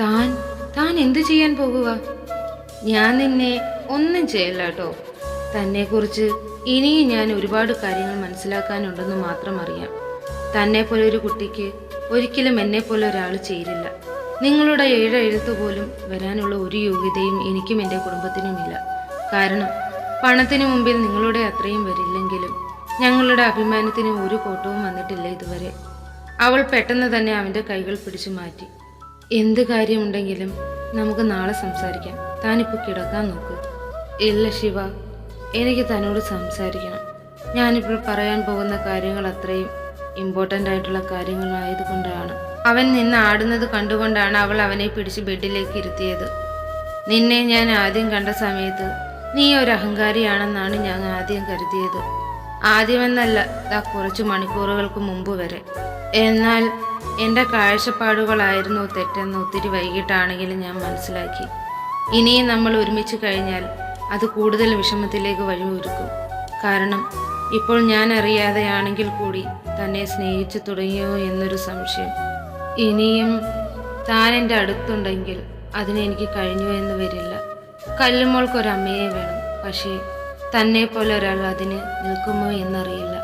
താൻ താൻ എന്തു ചെയ്യാൻ പോകുക? ഞാൻ നിന്നെ ഒന്നും ചെയ്യല്ല കേട്ടോ തന്നെക്കുറിച്ച് ഇനിയും ഞാൻ ഒരുപാട് കാര്യങ്ങൾ മനസ്സിലാക്കാനുണ്ടെന്ന് മാത്രം അറിയാം. തന്നെ പോലെ ഒരു കുട്ടിക്ക് ഒരിക്കലും എന്നെ പോലെ ഒരാൾ ചേരില്ല നിങ്ങളുടെ ഏഴ് എഴുത്ത് പോലും വരാനുള്ള ഒരു യോഗ്യതയും എനിക്കും എന്റെ കുടുംബത്തിനുമില്ല. കാരണം പണത്തിന് മുമ്പിൽ നിങ്ങളുടെ അത്രയും വരില്ലെങ്കിലും ഞങ്ങളുടെ അഭിമാനത്തിന് ഒരു കോട്ടവും വന്നിട്ടില്ല ഇതുവരെ. അവൾ പെട്ടെന്ന് തന്നെ അവന്റെ കൈകൾ പിടിച്ചു മാറ്റി. എന്ത് കാര്യമുണ്ടെങ്കിലും നമുക്ക് നാളെ സംസാരിക്കാം. താനിപ്പോൾ കിടക്കാൻ നോക്ക്. ഇല്ല ശിവ എനിക്ക് തന്നോട് സംസാരിക്കണം. ഞാനിപ്പോൾ പറയാൻ പോകുന്ന കാര്യങ്ങൾ അത്രയും ഇമ്പോർട്ടന്റ് ആയിട്ടുള്ള കാര്യങ്ങളായതുകൊണ്ടാണ്. അവൻ നിന്ന് ആടുന്നത് കണ്ടുകൊണ്ടാണ് അവൾ അവനെ പിടിച്ച് ബെഡിലേക്ക് ഇരുത്തിയത്. നിന്നെ ഞാൻ ആദ്യം കണ്ട സമയത്ത് നീ ഒരു അഹങ്കാരിയാണെന്നാണ് ഞാൻ ആദ്യം കരുതിയത്. ആദ്യമെന്നല്ല ദാ കുറച്ച് മണിക്കൂറുകൾക്ക് മുമ്പ് വരെ. എന്നാൽ എന്റെ കാഴ്ചപ്പാടുകളായിരുന്നു തെറ്റെന്ന് ഒത്തിരി വൈകിട്ടാണെങ്കിലും ഞാൻ മനസ്സിലാക്കി. ഇനിയും നമ്മൾ ഒരുമിച്ച് കഴിഞ്ഞാൽ അത് കൂടുതൽ വിഷമത്തിലേക്ക് വഴിയൊരുക്കും. കാരണം ഇപ്പോൾ ഞാൻ അറിയാതെയാണെങ്കിൽ കൂടി തന്നെ സ്നേഹിച്ചു തുടങ്ങിയോ എന്നൊരു സംശയം. ഇനിയും താൻ എന്റെ അടുത്തുണ്ടെങ്കിൽ അതിനെനിക്ക് കഴിഞ്ഞു എന്ന് വരില്ല. കല്ലുമോൾക്കൊരമ്മയെ വേണം. പക്ഷേ തന്നെ പോലെ ഒരാൾ അതിന് നിൽക്കുമോ എന്നറിയില്ല.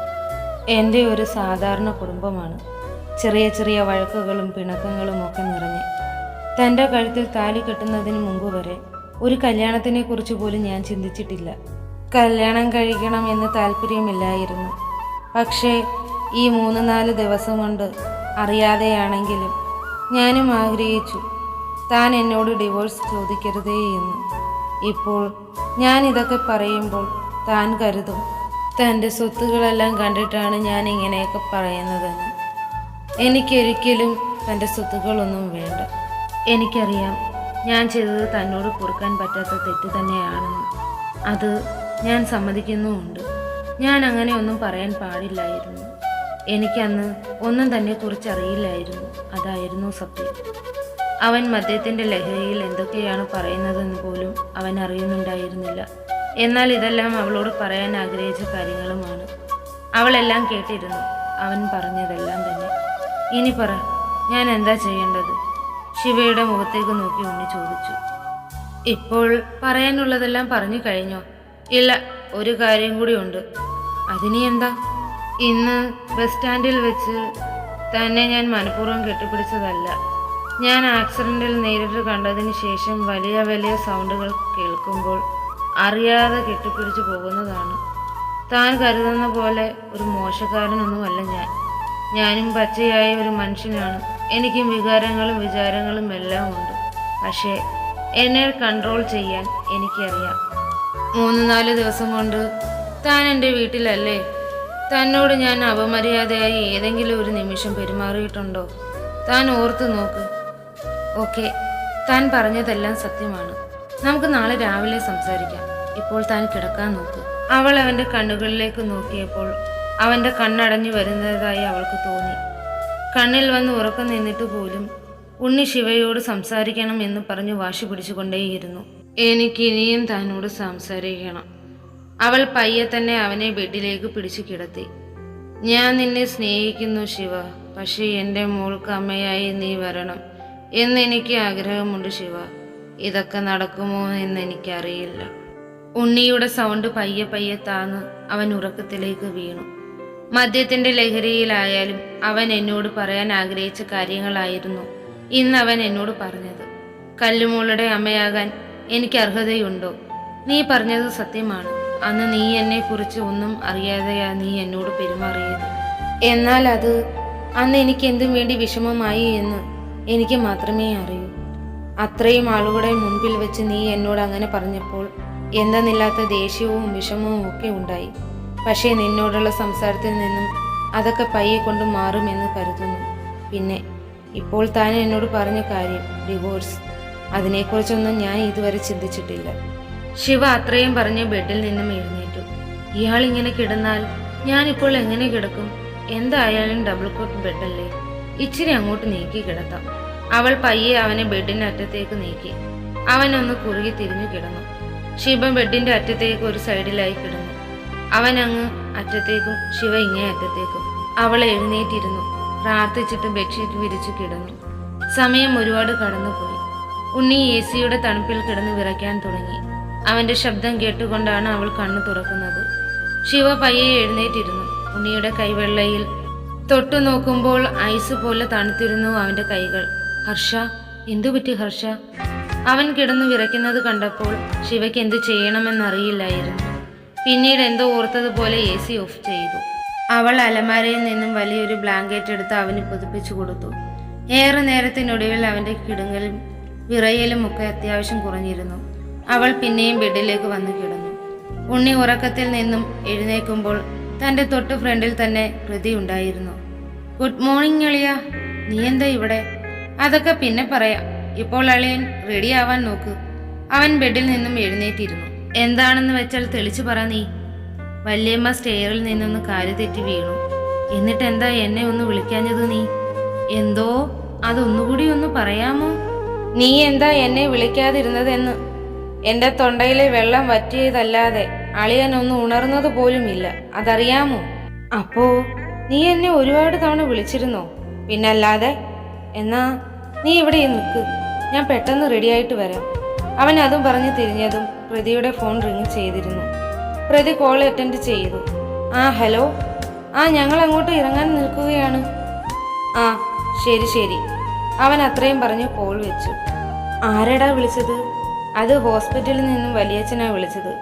എന്റെ ഒരു സാധാരണ കുടുംബമാണ്. ചെറിയ ചെറിയ വഴക്കുകളും പിണക്കങ്ങളും ഒക്കെ നിറഞ്ഞ്. തന്റെ കഴുത്തിൽ താലി കെട്ടുന്നതിന് മുമ്പ് വരെ ഒരു കല്യാണത്തിനെ കുറിച്ച് പോലും ഞാൻ ചിന്തിച്ചിട്ടില്ല. കല്യാണം കഴിക്കണം എന്ന് താല്പര്യമില്ലായിരുന്നു. പക്ഷേ ഈ മൂന്ന് നാല് ദിവസം കൊണ്ട് അറിയാതെയാണെങ്കിലും ഞാനും ആഗ്രഹിച്ചു താൻ എന്നോട് ഡിവോഴ്സ് ചോദിക്കരുതേ എന്ന്. ഇപ്പോൾ ഞാൻ ഇതൊക്കെ പറയുമ്പോൾ താൻ കരുതും തന്റെ സ്വത്തുകളെല്ലാം കണ്ടിട്ടാണ് ഞാൻ ഇങ്ങനെയൊക്കെ പറയുന്നതെന്ന്. എനിക്കൊരിക്കലും തന്റെ സ്വത്തുക്കളൊന്നും വേണ്ട. എനിക്കറിയാം ഞാൻ ചെയ്തത് തന്നോട് പൊറുക്കാൻ പറ്റാത്ത തെറ്റ് തന്നെയാണെന്ന്. അത് ഞാൻ സമ്മതിക്കുന്നുമുണ്ട്. ഞാൻ അങ്ങനെ ഒന്നും പറയാൻ പാടില്ലായിരുന്നു. എനിക്കന്ന് ഒന്നും തന്നെ കുറിച്ച് അറിയില്ലായിരുന്നു അതായിരുന്നു സത്യം. അവൻ മദ്യത്തിന്റെ ലഹരിയിൽ എന്തൊക്കെയാണ് പറയുന്നതെന്ന് പോലും അവൻ അറിയുന്നുണ്ടായിരുന്നില്ല. എന്നാൽ ഇതെല്ലാം അവളോട് പറയാൻ ആഗ്രഹിച്ച കാര്യങ്ങളുമാണ്. അവളെല്ലാം കേട്ടിരുന്നു. അവൻ പറഞ്ഞതെല്ലാം തന്നെ. ഇനി പറ ഞാൻ എന്താ ചെയ്യേണ്ടത്? ശിവയുടെ മുഖത്തേക്ക് നോക്കി ഉണ്ണി ചോദിച്ചു. ഇപ്പോൾ പറയാനുള്ളതെല്ലാം പറഞ്ഞു കഴിഞ്ഞോ? ഇല്ല ഒരു കാര്യം കൂടി ഉണ്ട്. അതിനി എന്താ? ഇന്ന് ബസ് സ്റ്റാൻഡിൽ വെച്ച് തന്നെ ഞാൻ മനഃപൂർവം കെട്ടിപ്പിടിച്ചതല്ല. ഞാൻ ആക്സിഡന്റിൽ നേരിട്ട് കണ്ടതിന് ശേഷം വലിയ വലിയ സൗണ്ടുകൾ കേൾക്കുമ്പോൾ അറിയാതെ കെട്ടിപ്പിടിച്ചു പോകുന്നതാണ്. താൻ കരുതുന്ന പോലെ ഒരു മോശക്കാരനൊന്നുമല്ല ഞാൻ. ഞാനും പച്ചയായ ഒരു മനുഷ്യനാണ്. എനിക്കും വികാരങ്ങളും വിചാരങ്ങളും എല്ലാം ഉണ്ട്. പക്ഷേ എന്നെ കൺട്രോൾ ചെയ്യാൻ എനിക്കറിയാം. മൂന്ന് നാല് ദിവസം കൊണ്ട് താൻ എന്റെ വീട്ടിലല്ലേ? തന്നോട് ഞാൻ അപമര്യാദയായി ഏതെങ്കിലും ഒരു നിമിഷം പെരുമാറിയിട്ടുണ്ടോ? താൻ ഓർത്തു നോക്ക്. ഓക്കെ താൻ പറഞ്ഞതെല്ലാം സത്യമാണ്. നമുക്ക് നാളെ രാവിലെ സംസാരിക്കാം. ഇപ്പോൾ താൻ കിടക്കാൻ നോക്ക്. അവൾ അവന്റെ കണ്ണുകളിലേക്ക് നോക്കിയപ്പോൾ അവന്റെ കണ്ണടഞ്ഞു വരുന്നതായി അവൾക്ക് തോന്നി. കണ്ണിൽ വന്ന് ഉറക്കം നിന്നിട്ട് പോലും ഉണ്ണി ശിവയോട് സംസാരിക്കണം എന്ന് പറഞ്ഞു വാശി പിടിച്ചുകൊണ്ടേയിരുന്നു. എനിക്ക് ഇനിയും താനോട് സംസാരിക്കണം. അവൾ പയ്യെ തന്നെ അവനെ ബെഡിലേക്ക് പിടിച്ചു കിടത്തി. ഞാൻ നിന്നെ സ്നേഹിക്കുന്നു ശിവ പക്ഷേ എന്റെ മോൾക്ക് അമ്മയായി നീ വരണം എന്നെനിക്ക് ആഗ്രഹമുണ്ട് ശിവ. ഇതൊക്കെ നടക്കുമോ എന്ന് എനിക്കറിയില്ല. ഉണ്ണിയുടെ സൗണ്ട് പയ്യെ പയ്യെ താന്ന് അവൻ ഉറക്കത്തിലേക്ക് വീണു. മദ്യത്തിന്റെ ലഹരിയിലായാലും അവൻ എന്നോട് പറയാൻ ആഗ്രഹിച്ച കാര്യങ്ങളായിരുന്നു ഇന്ന് അവൻ എന്നോട് പറഞ്ഞത്. കല്ലുമോളുടെ അമ്മയാകാൻ എനിക്ക് അർഹതയുണ്ടോ? നീ പറഞ്ഞത് സത്യമാണ്. അന്ന് നീ എന്നെ കുറിച്ച് ഒന്നും അറിയാതെയാ നീ എന്നോട് പെരുമാറിയത്. എന്നാൽ അത് അന്ന് എനിക്ക് എന്തും വേണ്ടി വിഷമമായി എന്ന് എനിക്ക് മാത്രമേ അറിയൂ. അത്രയും ആളുകളുടെ മുൻപിൽ വെച്ച് നീ എന്നോട് അങ്ങനെ പറഞ്ഞപ്പോൾ എന്തെന്നില്ലാത്ത ദേഷ്യവും വിഷമവും ഒക്കെ ഉണ്ടായി. പക്ഷേ നിന്നോടുള്ള സംസാരത്തിൽ നിന്നും അതൊക്കെ പയ്യെ കൊണ്ട് മാറുമെന്ന് കരുതുന്നു. പിന്നെ ഇപ്പോൾ താൻ എന്നോട് പറഞ്ഞ കാര്യം ഡിവോഴ്സ് അതിനെക്കുറിച്ചൊന്നും ഞാൻ ഇതുവരെ ചിന്തിച്ചിട്ടില്ല. ശിവ അത്രയും പറഞ്ഞ് ബെഡിൽ നിന്നും എഴുന്നേറ്റു. ഇയാൾ ഇങ്ങനെ കിടന്നാൽ ഞാനിപ്പോൾ എങ്ങനെ കിടക്കും? എന്തായാലും ഡബിൾ കോട്ട് ബെഡല്ലേ? ഇച്ചിരി അങ്ങോട്ട് നീക്കി കിടത്താം. അവൾ പയ്യെ അവനെ ബെഡിന്റെ അറ്റത്തേക്ക് നീക്കി. അവൻ ഒന്ന് കുറുകി തിരിഞ്ഞു കിടന്നു. ശിവ ബെഡിന്റെ അറ്റത്തേക്ക് ഒരു സൈഡിലായി കിടന്നു. അവൻ അങ്ങ് അറ്റത്തേക്കും ശിവ ഇങ്ങേ അറ്റത്തേക്കും. അവൾ എഴുന്നേറ്റിരുന്നു. പ്രാർത്ഥിച്ചിട്ട് ബെഡ്ഷീറ്റ് വിരിച്ചു കിടന്നു. സമയം ഒരുപാട് കടന്നുപോയി. ഉണ്ണി എ സിയുടെ തണുപ്പിൽ കിടന്ന് വിറയ്ക്കാൻ തുടങ്ങി. അവന്റെ ശബ്ദം കേട്ടുകൊണ്ടാണ് അവൾ കണ്ണു തുറക്കുന്നത്. ശിവ പയ്യെ എഴുന്നേറ്റിരുന്നു. ഉണ്ണിയുടെ കൈവെള്ളയിൽ തൊട്ടു നോക്കുമ്പോൾ ഐസ് പോലെ തണുത്തിരുന്നു അവന്റെ കൈകൾ. ഹർഷ എന്തു പറ്റി ഹർഷ? അവൻ കിടന്നു വിറയ്ക്കുന്നത് കണ്ടപ്പോൾ ശിവയ്ക്ക് എന്തു ചെയ്യണമെന്നറിയില്ലായിരുന്നു. പിന്നീട് എന്തോ ഓർത്തതുപോലെ എ സി ഓഫ് ചെയ്തു. അവൾ അലമാരയിൽ നിന്നും വലിയൊരു ബ്ലാങ്കറ്റ് എടുത്ത് അവന് പുതുപ്പിച്ചു കൊടുത്തു. ഏറെ നേരത്തിനൊടുവിൽ അവന്റെ കിടുങ്ങലും വിറയലും ഒക്കെ അത്യാവശ്യം കുറഞ്ഞിരുന്നു. അവൾ പിന്നെയും ബെഡിലേക്ക് വന്നു കിടന്നു. ഉണ്ണി ഉറക്കത്തിൽ നിന്നും എഴുന്നേക്കുമ്പോൾ തന്റെ തൊട്ട് ഫ്രണ്ടിൽ തന്നെ കൃതി ഉണ്ടായിരുന്നു. ഗുഡ് മോർണിംഗ് അളിയ. നീ എന്താ ഇവിടെ? അതൊക്കെ പിന്നെ പറയാം. ഇപ്പോൾ അളിയൻ റെഡിയാവാൻ നോക്ക്. അവൻ ബെഡിൽ നിന്നും എഴുന്നേറ്റിരുന്നു. എന്താണെന്ന് വെച്ചാൽ തെളിച്ചു പറ നീ. വല്യമ്മ സ്റ്റെയറിൽ നിന്നൊന്ന് കാൽ തെറ്റി വീണു. എന്നിട്ട് എന്താ എന്നെ ഒന്ന് വിളിക്കാഞ്ഞത് നീ? എന്തോ? അതൊന്നുകൂടി ഒന്ന് പറയാമോ? നീ എന്താ എന്നെ വിളിക്കാതിരുന്നതെന്ന്? എന്റെ തൊണ്ടയിലെ വെള്ളം വറ്റിയതല്ലാതെ അളിയൻ ഒന്ന് ഉണർന്നത് പോലുമില്ല. അതറിയാമോ? അപ്പോ? നീ എന്നെ ഒരുപാട് തവണ വിളിച്ചിരുന്നോ? പിന്നല്ലാതെ? എന്നാ നീ ഇവിടെ നിൽക്ക് ഞാൻ പെട്ടെന്ന് റെഡിയായിട്ട് വരാം. അവൻ അതും പറഞ്ഞ് തിരിഞ്ഞതും പ്രതിയുടെ ഫോൺ റിങ് ചെയ്തിരുന്നു. പ്രതി കോൾ അറ്റൻഡ് ചെയ്തു. ആ ഹലോ? ആ ഞങ്ങൾ അങ്ങോട്ട് ഇറങ്ങാൻ നിൽക്കുകയാണ്. ആ ശരി ശരി. അവൻ അത്രയും പറഞ്ഞ് കോൾ വെച്ചു. ആരടാ വിളിച്ചത്? അത് ഹോസ്പിറ്റലിൽ നിന്നും വലിയച്ഛനാ വിളിച്ചത്.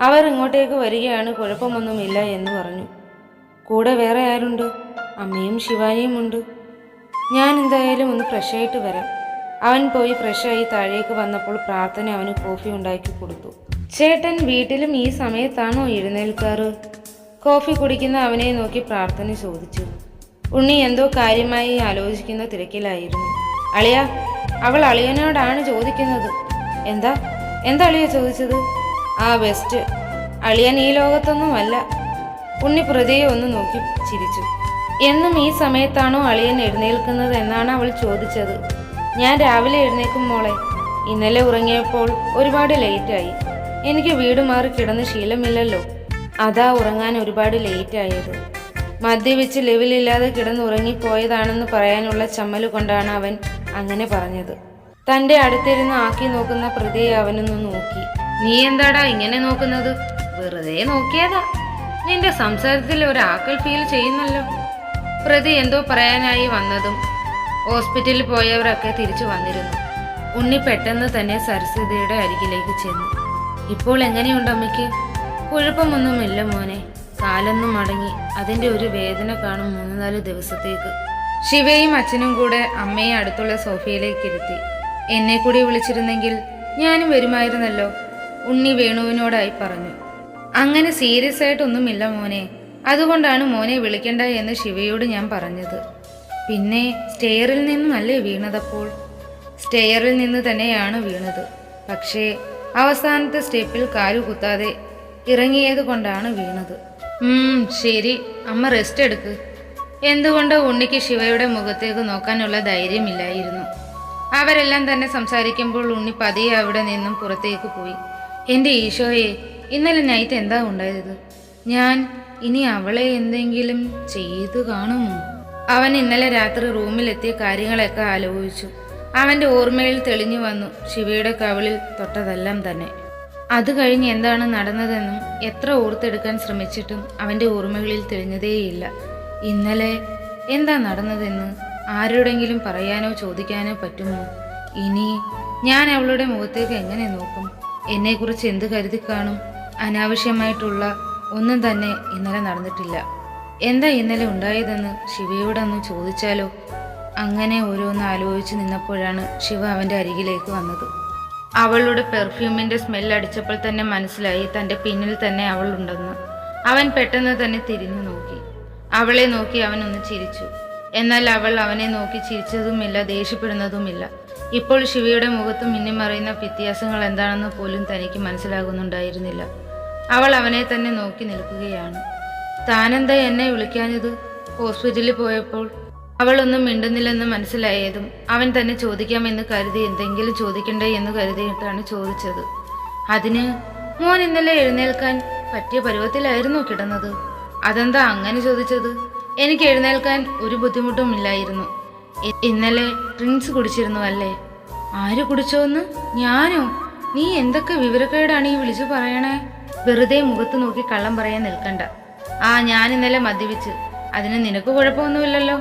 അവർ ഇങ്ങോട്ടേക്ക് വരികയാണ് കുഴപ്പമൊന്നുമില്ല എന്ന് പറഞ്ഞു. കൂടെ വേറെ ആരുണ്ട്? അമ്മയും ശിവാനിയും ഉണ്ട്. ഞാൻ എന്തായാലും ഒന്ന് ഫ്രഷായിട്ട് വരാം. അവൻ പോയി ഫ്രഷായി താഴേക്ക് വന്നപ്പോൾ പ്രാർത്ഥന അവന് കോഫി ഉണ്ടാക്കി കൊടുത്തു. ചേട്ടൻ വീട്ടിലും ഈ സമയത്താണോ എഴുന്നേൽക്കാറ്? കോഫി കുടിക്കുന്ന അവനെ നോക്കി പ്രാർത്ഥന ചോദിച്ചു. ഉണ്ണി എന്തോ കാര്യമായി ആലോചിക്കുന്ന തിരക്കിലായിരുന്നു. അളിയ അവൾ അളിയനോടാണ് ചോദിക്കുന്നത്. എന്താ? എന്താ അളിയ ചോദിച്ചത്? ആ ബെസ്റ്റ് അളിയൻ ഈ ലോകത്തൊന്നുമല്ല. ഉണ്ണി പ്രതിയെ ഒന്ന് നോക്കി ചിരിച്ചു. എന്നും ഈ സമയത്താണോ അളിയൻ എഴുന്നേൽക്കുന്നത് എന്നാണ് അവൾ ചോദിച്ചത്. ഞാൻ രാവിലെ എഴുന്നേക്കും മോളെ. ഇന്നലെ ഉറങ്ങിയപ്പോൾ ഒരുപാട് ലേറ്റായി എനിക്ക് വീട് മാറി കിടന്ന് ശീലമില്ലല്ലോ. അതാ ഉറങ്ങാൻ ഒരുപാട് ലേറ്റായത് മദ്യപിച്ച് ലെവലില്ലാതെ കിടന്നുറങ്ങിപ്പോയതാണെന്ന് പറയാനുള്ള ചമ്മൽ കൊണ്ടാണ് അവൻ അങ്ങനെ പറഞ്ഞത്. തന്റെ അടുത്തിരുന്ന് ആക്കി നോക്കുന്ന പ്രതിയെ അവനൊന്ന് നോക്കി. നീ എന്താടാ ഇങ്ങനെ നോക്കുന്നത്? വെറുതെ നോക്കിയതാ. നിന്റെ സംസാരത്തിൽ ഒരാക്കൽ ഫീൽ ചെയ്യുന്നല്ലോ. പ്രതി എന്തോ പറയാനായി വന്നതും ഹോസ്പിറ്റലിൽ പോയവരൊക്കെ തിരിച്ചു വന്നിരുന്നു. ഉണ്ണി പെട്ടെന്ന് തന്നെ സരസ്വതിയുടെ അരികിലേക്ക് ചെന്നു. ഇപ്പോൾ എങ്ങനെയുണ്ട് അമ്മയ്ക്ക്? കുഴപ്പമൊന്നുമില്ല മോനെ. കാലൊന്നും മടങ്ങി. അതിന്റെ ഒരു വേദന കാണും മൂന്ന് നാല് ദിവസത്തേക്ക്. ശിവയും അച്ഛനും കൂടെ അമ്മയെ അടുത്തുള്ള സോഫയിലേക്ക് ഇരുത്തി. എന്നെ കൂടി വിളിച്ചിരുന്നെങ്കിൽ ഞാനും വരുമായിരുന്നല്ലോ ഉണ്ണി വേണുവിനോടായി പറഞ്ഞു. അങ്ങനെ സീരിയസ് ആയിട്ടൊന്നുമില്ല മോനെ. അതുകൊണ്ടാണ് മോനെ വിളിക്കണ്ട എന്ന് ശിവയോട് ഞാൻ പറഞ്ഞത്. പിന്നെ സ്റ്റെയറിൽ നിന്നല്ലേ വീണതപ്പോൾ സ്റ്റെയറിൽ നിന്ന് തന്നെയാണ് വീണത്. പക്ഷേ അവസാനത്തെ സ്റ്റെപ്പിൽ കാലു കുത്താതെ ഇറങ്ങിയത് കൊണ്ടാണ് വീണത്. ശരി. അമ്മ റെസ്റ്റ് എടുക്ക്. എന്തുകൊണ്ട് ഉണ്ണിക്ക് ശിവയുടെ മുഖത്തേക്ക് നോക്കാനുള്ള ധൈര്യമില്ലായിരുന്നു? അവരെല്ലാം തന്നെ സംസാരിക്കുമ്പോൾ ഉണ്ണി പതിയെ അവിടെ നിന്നും പുറത്തേക്ക് പോയി. എന്റെ ഈശോയെ ഇന്നലെ നൈറ്റ് എന്താ ഉണ്ടായത്? ഞാൻ ഇനി അവളെ എന്തെങ്കിലും ചെയ്തു കാണുമോ? അവൻ ഇന്നലെ രാത്രി റൂമിലെത്തിയ കാര്യങ്ങളൊക്കെ ആലോചിച്ചു. അവന്റെ ഓർമ്മയിൽ തെളിഞ്ഞു വന്നു ശിവയുടെ കവിളിൽ തൊട്ടതെല്ലാം തന്നെ. അത് കഴിഞ്ഞ് എന്താണ് നടന്നതെന്നും എത്ര ഓർത്തെടുക്കാൻ ശ്രമിച്ചിട്ടും അവന്റെ ഓർമ്മകളിൽ തെളിഞ്ഞതേയില്ല. ഇന്നലെ എന്താ നടന്നതെന്ന് ആരോടെങ്കിലും പറയാനോ ചോദിക്കാനോ പറ്റുമോ? ഇനി ഞാൻ അവളുടെ മുഖത്തേക്ക് എങ്ങനെ നോക്കും? എന്നെക്കുറിച്ച് എന്ത് കരുതി കാണും അനാവശ്യമായിട്ടുള്ള ഒന്നും തന്നെ ഇന്നലെ നടന്നിട്ടില്ല. എന്താ ഇന്നലെ ഉണ്ടായതെന്ന് ശിവയോടൊന്ന് ചോദിച്ചാലോ? അങ്ങനെ ഓരോന്ന് ആലോചിച്ച് നിന്നപ്പോഴാണ് ശിവ അവന്റെ അരികിലേക്ക് വന്നത്. അവളുടെ പെർഫ്യൂമിന്റെ സ്മെൽ അടിച്ചപ്പോൾ തന്നെ മനസ്സിലായി തന്റെ പിന്നിൽ തന്നെ അവൾ ഉണ്ടെന്ന്. അവൻ പെട്ടെന്ന് തന്നെ തിരിഞ്ഞു നോക്കി. അവളെ നോക്കി അവൻ ഒന്ന് ചിരിച്ചു. എന്നാൽ അവൾ അവനെ നോക്കി ചിരിച്ചതുമില്ല ദേഷ്യപ്പെടുന്നതുമില്ല. ഇപ്പോൾ ശിവയുടെ മുഖത്ത് മിന്നിമറയുന്ന വ്യത്യാസങ്ങൾ എന്താണെന്ന് പോലും തനിക്ക് മനസ്സിലാകുന്നുണ്ടായിരുന്നില്ല. അവൾ അവനെ തന്നെ നോക്കി നിൽക്കുകയാണ്. താനെന്താ എന്നെ വിളിക്കാഞ്ഞത്? ഹോസ്പിറ്റലിൽ പോയപ്പോൾ അവളൊന്നും മിണ്ടുന്നില്ലെന്ന് മനസ്സിലായതും അവൻ തന്നെ ചോദിക്കാമെന്ന് കരുതി എന്തെങ്കിലും ചോദിക്കണ്ടേ എന്ന് കരുതിയിട്ടാണ് ചോദിച്ചത്. അതിന് മോൻ ഇന്നലെ എഴുന്നേൽക്കാൻ പറ്റിയ പരുവത്തിലായിരുന്നു കിടന്നത്? അതെന്താ അങ്ങനെ ചോദിച്ചത്? എനിക്ക് എഴുന്നേൽക്കാൻ ഒരു ബുദ്ധിമുട്ടും ഇല്ലായിരുന്നു. ഇന്നലെ ഡ്രിങ്ക്സ് കുടിച്ചിരുന്നു അല്ലേ? ആര് കുടിച്ചോന്ന് ഞാനോ? നീ എന്തൊക്കെ വിവരക്കേടാണ് ഈ വിളിച്ചു പറയണേ? വെറുതെ മുഖത്ത് നോക്കി കള്ളം പറയാൻ നിൽക്കണ്ട. ആ ഞാൻ ഇന്നലെ മദ്യപിച്ച്. അതിന് നിനക്ക് കുഴപ്പമൊന്നുമില്ലല്ലോ.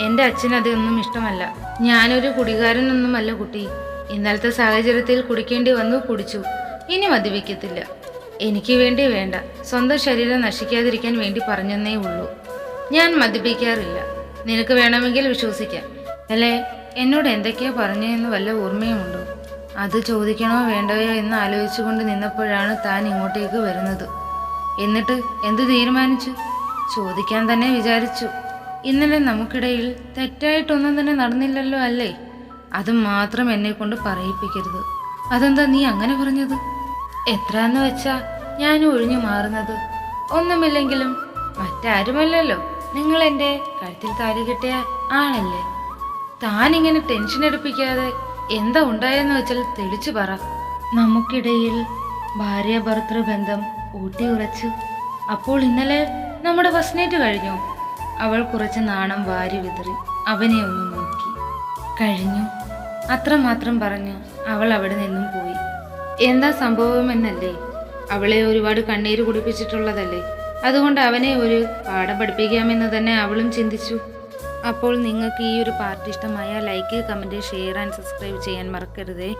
എന്റെ അച്ഛന് അതൊന്നും ഇഷ്ടമല്ല. ഞാനൊരു കുടികാരനൊന്നുമല്ല കുട്ടി. ഇന്നലത്തെ സാഹചര്യത്തിൽ കുടിക്കേണ്ടി വന്നു കുടിച്ചു. ഇനി മദ്യപിക്കത്തില്ല. എനിക്ക് വേണ്ടി വേണ്ട. സ്വന്തം ശരീരം നശിക്കാതിരിക്കാൻ വേണ്ടി പറഞ്ഞെന്നേ ഉള്ളൂ. ഞാൻ മദ്യപിക്കാറില്ല. നിനക്ക് വേണമെങ്കിൽ വിശ്വസിക്കാം. അല്ലേ? എന്നോട് എന്തൊക്കെയാ പറഞ്ഞതെന്ന് വല്ല ഓർമ്മയുമുണ്ടോ? അത് ചോദിക്കണോ വേണ്ടയോ എന്ന് ആലോചിച്ചുകൊണ്ട് നിന്നപ്പോഴാണ് താൻ ഇങ്ങോട്ടേക്ക് വരുന്നത്. എന്നിട്ട് എന്ത് തീരുമാനിച്ചു? ചോദിക്കാൻ തന്നെ വിചാരിച്ചു. ഇന്നലെ നമുക്കിടയിൽ തെറ്റായിട്ടൊന്നും തന്നെ നടന്നില്ലല്ലോ അല്ലേ? അത് മാത്രം എന്നെ കൊണ്ട് പറയിപ്പിക്കരുത്. അതെന്താ നീ അങ്ങനെ പറഞ്ഞത്? എത്രയെന്ന് വെച്ചാ ഞാൻ ഒഴിഞ്ഞു മാറുന്നത്. ഒന്നുമില്ലെങ്കിലും മറ്റാരുമല്ലല്ലോ. നിങ്ങൾ എന്റെ കഴുത്തിൽ താലി കിട്ടിയ ആളല്ലേ? താനിങ്ങനെ ടെൻഷൻ എടുപ്പിക്കാതെ എന്താ ഉണ്ടായെന്ന് വെച്ചാൽ തെളിച്ചു പറ. നമുക്കിടയിൽ ഭാര്യ ഭർത്തൃ ബന്ധം ഊട്ടി ഉറച്ചു. അപ്പോൾ ഇന്നലെ നമ്മുടെ ഫസ്റ്റ് കഴിഞ്ഞു. അവൾ കുറച്ച് നാണം വാരി വിതറി അവനെ ഒന്ന് നോക്കി. കഴിഞ്ഞു. അത്രമാത്രം പറഞ്ഞു അവൾ അവിടെ നിന്നും പോയി. എന്താ സംഭവമെന്നല്ലേ? അവളെ ഒരുപാട് കണ്ണീര് കുടിപ്പിച്ചിട്ടുള്ളതല്ലേ? അതുകൊണ്ട് അവനെ ഒരു പാഠം പഠിപ്പിക്കാമെന്ന് തന്നെ അവളും ചിന്തിച്ചു. അപ്പോൾ നിങ്ങൾക്ക് ഈ ഒരു പാർട്ടി ഇഷ്ടമായ like comment share and subscribe ചെയ്യാൻ മറക്കരുതേ.